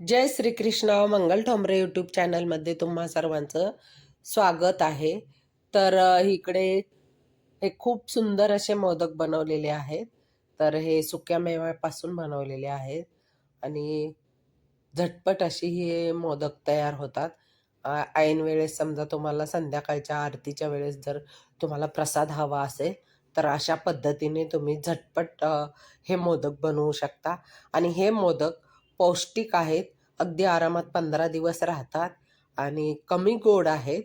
जय Shrikrishna Mangal Thombare YouTube चॅनलमध्ये तुम्हा सर्वांचं स्वागत आहे. तर इकडे हे खूप सुंदर असे मोदक बनवलेले आहेत. तर हे सुक्या मेव्यापासून बनवलेले आहेत आणि झटपट अशी हे मोदक तयार होतात. ऐन वेळेस समजा तुम्हाला संध्याकाळच्या आरतीच्या वेळेस जर तुम्हाला प्रसाद हवा असेल तर अशा पद्धतीने तुम्ही झटपट हे मोदक बनवू शकता. आणि हे मोदक पौष्टिक आहेत. अगदी आरामात पंधरा दिवस राहतात आणि कमी गोड आहेत.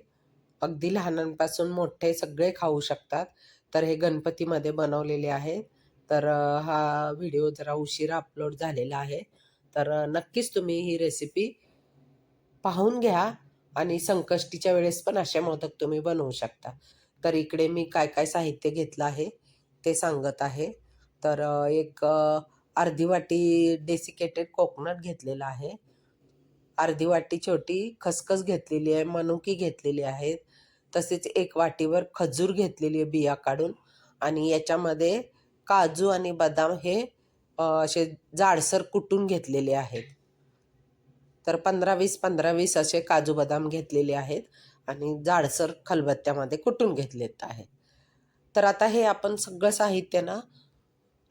अगदी लहानांपासून मोठे सगळे खाऊ शकतात. तर हे गणपतीमध्ये बनवलेले आहेत तर हा व्हिडिओ जरा उशिरा अपलोड झालेला आहे. तर नक्कीच तुम्ही ही रेसिपी पाहून घ्या आणि संकष्टीच्या वेळेस पण असे मोदक तुम्ही बनवू शकता. तर इकडे मी काय काय साहित्य घेतलं आहे ते सांगत आहे. तर एक अर्धी वाटी डेसिकेटेड कोकोनट घेतलेलं आहे. अर्धी वाटी छोटी खसखस घेतलेली आहे मनुकी घेतलेली आहे. तसेच एक वाटीवर खजूर घेतलेली आहे बिया काढून. आणि याच्यामध्ये काजू आणि बदाम हे असे जाडसर कुटून घेतलेले आहेत. तर पंधरा वीस पंधरा वीस असे काजू बदाम घेतलेले आहेत आणि जाडसर खलबत्त्यामध्ये कुटून घेतलेत आहे तर आता हे आपण सगळं साहित्य ना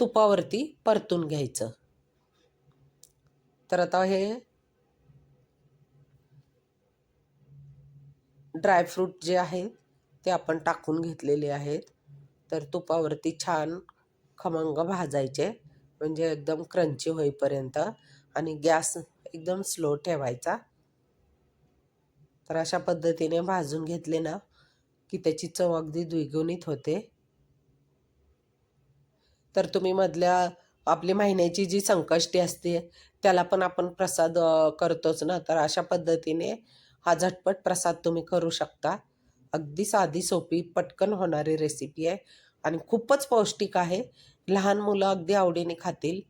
तुपावरती परतून घ्यायचं. तर आता हे ड्रायफ्रूट जे आहेत ते आपण टाकून घेतलेले आहेत. तर तुपावरती छान खमंग भाजायचे म्हणजे एकदम क्रंची होईपर्यंत. आणि गॅस एकदम स्लो ठेवायचा. तर अशा पद्धतीने भाजून घेतले ना की त्याची चव अगदी द्विगुणित होते. तर तुम्ही मधल्या आपली महिन्याची जी संकष्टी असते त्याला पण आपण प्रसाद करतोच ना. तर अशा पद्धतीने हा झटपट प्रसाद तुम्ही करू शकता. अगदी साधी सोपी पटकन होणारी रेसिपी आहे. आणि खूपच पौष्टिक आहे. लहान मुलं अगदी आवडीने खातील.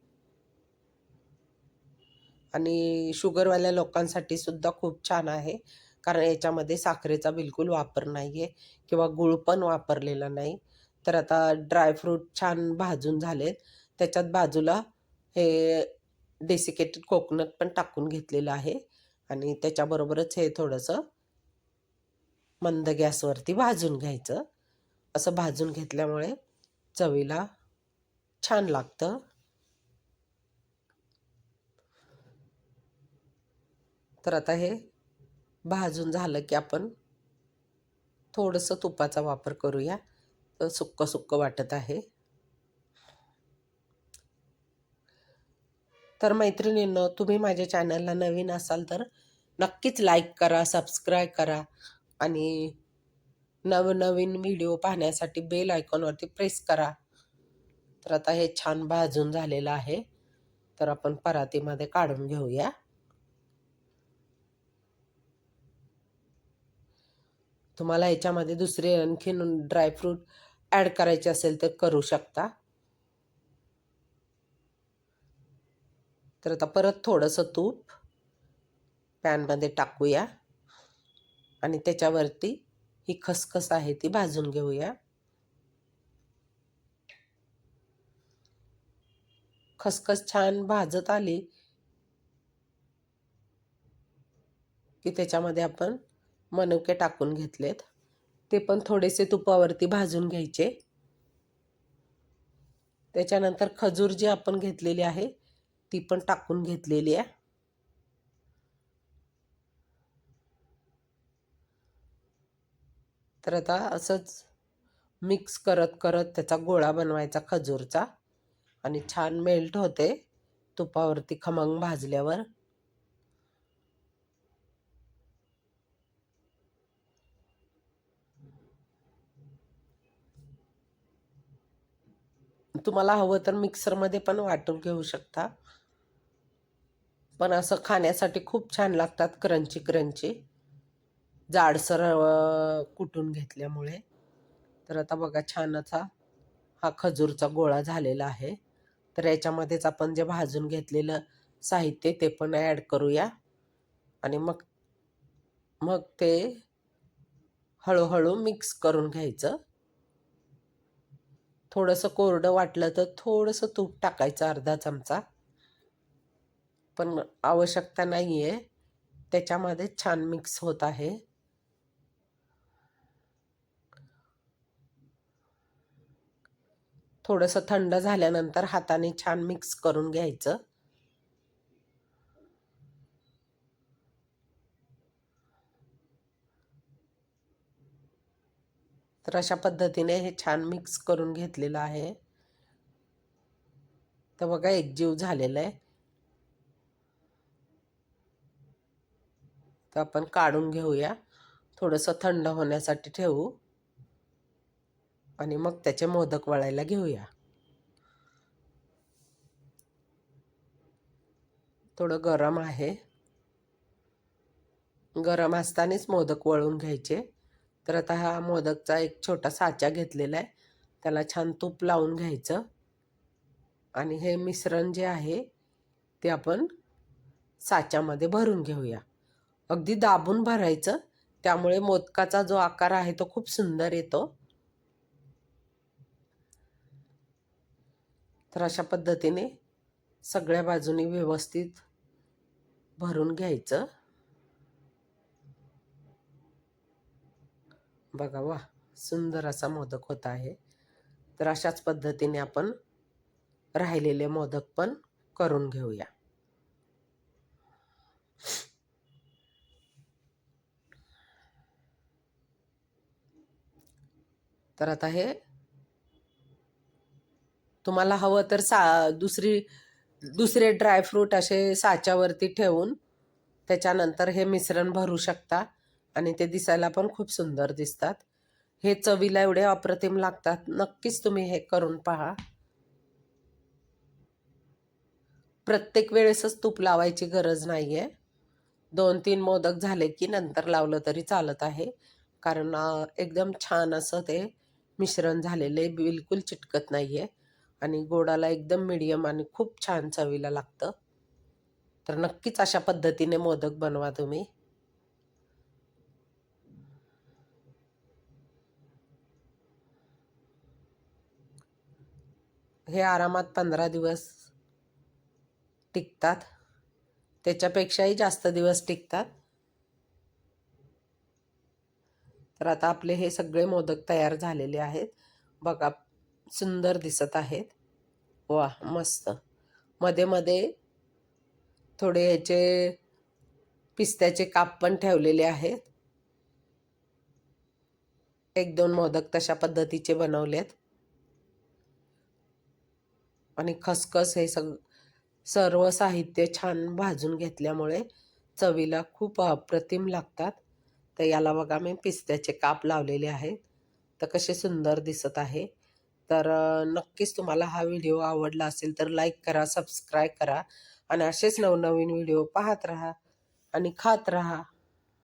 आणि शुगरवाल्या लोकांसाठी सुद्धा खूप छान आहे. कारण याच्यामध्ये साखरेचा बिलकुल वापर नाही आहे किंवा गुळ पण वापरलेला नाही. तर आता ड्रायफ्रूट छान भाजून झालेत. त्याच्यात बाजूला हे डेसिकेटेड कोकोनट पण टाकून घेतलेलं आहे. आणि त्याच्याबरोबरच हे थोडंसं मंद गॅसवरती भाजून घ्यायचं. असं भाजून घेतल्यामुळे चवीला छान लागतं. तर आता हे भाजून झालं की आपण थोडंसं तुपाचा वापर करूया. सुक्क सुक्क वाटत आहे. तर मैत्रिणींनो तुम्ही माझ्या चॅनलला नवीन असाल तर नक्कीच लाईक करा सबस्क्राईब करा आणि नवनवीन व्हिडिओ पाहण्यासाठी बेल आयकॉनवरती प्रेस करा. तर आता हे छान भाजून झालेलं आहे. तर आपण परातीमध्ये काढून घेऊया. तुम्हाला याच्यामध्ये दुसरे आणखीन ड्रायफ्रूट ॲड करायचे असेल तर करू शकता. तर आता परत थोडंसं तूप पॅनमध्ये टाकूया. आणि त्याच्यावरती ही खसखस आहे ती भाजून घेऊया. खसखस छान भाजत आली की त्याच्यामध्ये आपण मनुके टाकून घेतलेत. ते पण थोडेसे तुपावरती भाजून घ्यायचे. त्याच्यानंतर खजूर जी आपण घेतलेली आहे ती पण टाकून घेतलेली आहे. तर आता असंच मिक्स करत करत त्याचा गोळा बनवायचा खजूरचा. आणि छान मेल्ट होते तुपावरती खमंग भाजल्यावर. तुम्हाला हवं तर मिक्सरमध्ये पण वाटून घेऊ शकता. पण असं खाण्यासाठी खूप छान लागतात क्रंची क्रंची. जाडसर कुटून घेतल्यामुळे. तर आता बघा छान असा हा खजूरचा गोळा झालेला आहे. तर याच्यामध्येच आपण जे भाजून घेतलेलं साहित्य ते पण ॲड करूया. आणि मग मग ते हळूहळू मिक्स करून घ्यायचं. थोडंसं कोरडं वाटलं तर थोडंसं तूप टाकायचं अर्धा चमचा. पण आवश्यकता नाही आहे त्याच्यामध्ये छान मिक्स होत आहे. थोडंसं थंड झाल्यानंतर हाताने छान मिक्स करून घ्यायचं. तर अशा पद्धतीने हे छान मिक्स करून घेतलेलं आहे. तर बघा एकजीव झालेला आहे. तर आपण काढून घेऊया. थोडंसं थंड होण्यासाठी ठेवू. आणि मग त्याचे मोदक वळायला घेऊया. थोडं गरम आहे. गरम असतानाच मोदक वळून घ्यायचे. तर आता हा मोदकचा एक छोटा साचा घेतलेला आहे. त्याला छान तूप लावून घ्यायचं. आणि हे मिश्रण जे आहे ते आपण साच्यामध्ये भरून घेऊया. अगदी दाबून भरायचं. त्यामुळे मोदकाचा जो आकार आहे तो खूप सुंदर येतो. तर अशा पद्धतीने सगळ्या बाजूनी व्यवस्थित भरून घ्यायचं. बघा वा सुंदर असा मोदक होत आहे. तर अशाच पद्धतीने आपण राहिलेले मोदक पण करून घेऊया. तर आता हे तुम्हाला हवं तर सा दुसरी दुसरे ड्रायफ्रूट असे साच्यावरती ठेवून त्याच्यानंतर हे मिश्रण भरू शकता. आणि ते दिसायला पण खूप सुंदर दिसतात. हे चवीला एवढे अप्रतिम लागतात. नक्कीच तुम्ही हे करून पहा. प्रत्येक वेळेसच तूप लावायची गरज नाही आहे दोन तीन मोदक झाले की नंतर लावलं तरी चालत आहे. कारण एकदम छान असं ते मिश्रण झालेले बिलकुल चिटकत नाही आहे आणि गोडाला एकदम मिडियम आणि खूप छान चवीला लागतं. तर नक्कीच अशा पद्धतीने मोदक बनवा तुम्ही. हे आरामात पंधरा दिवस टिकतात. त्याच्यापेक्षाही जास्त दिवस टिकतात. तर आता आपले हे सगळे मोदक तयार झालेले आहेत. बघा सुंदर दिसत आहेत. वा मस्त. मध्ये मध्ये थोडे याचे पिस्त्याचे काप पण ठेवलेले आहेत. एक दोन मोदक तशा पद्धतीचे बनवलेत. आणि खसखस हे सग सर्व साहित्य छान भाजून घेतल्यामुळे चवीला खूप अप्रतिम लागतात. तर याला बघा मी पिस्त्याचे काप लावलेले आहेत. तर कसे सुंदर दिसत आहे. तर नक्कीच तुम्हाला हा व्हिडिओ आवडला असेल तर लाईक करा सबस्क्राईब करा आणि असेच नवनवीन व्हिडिओ पाहत राहा आणि खात राहा.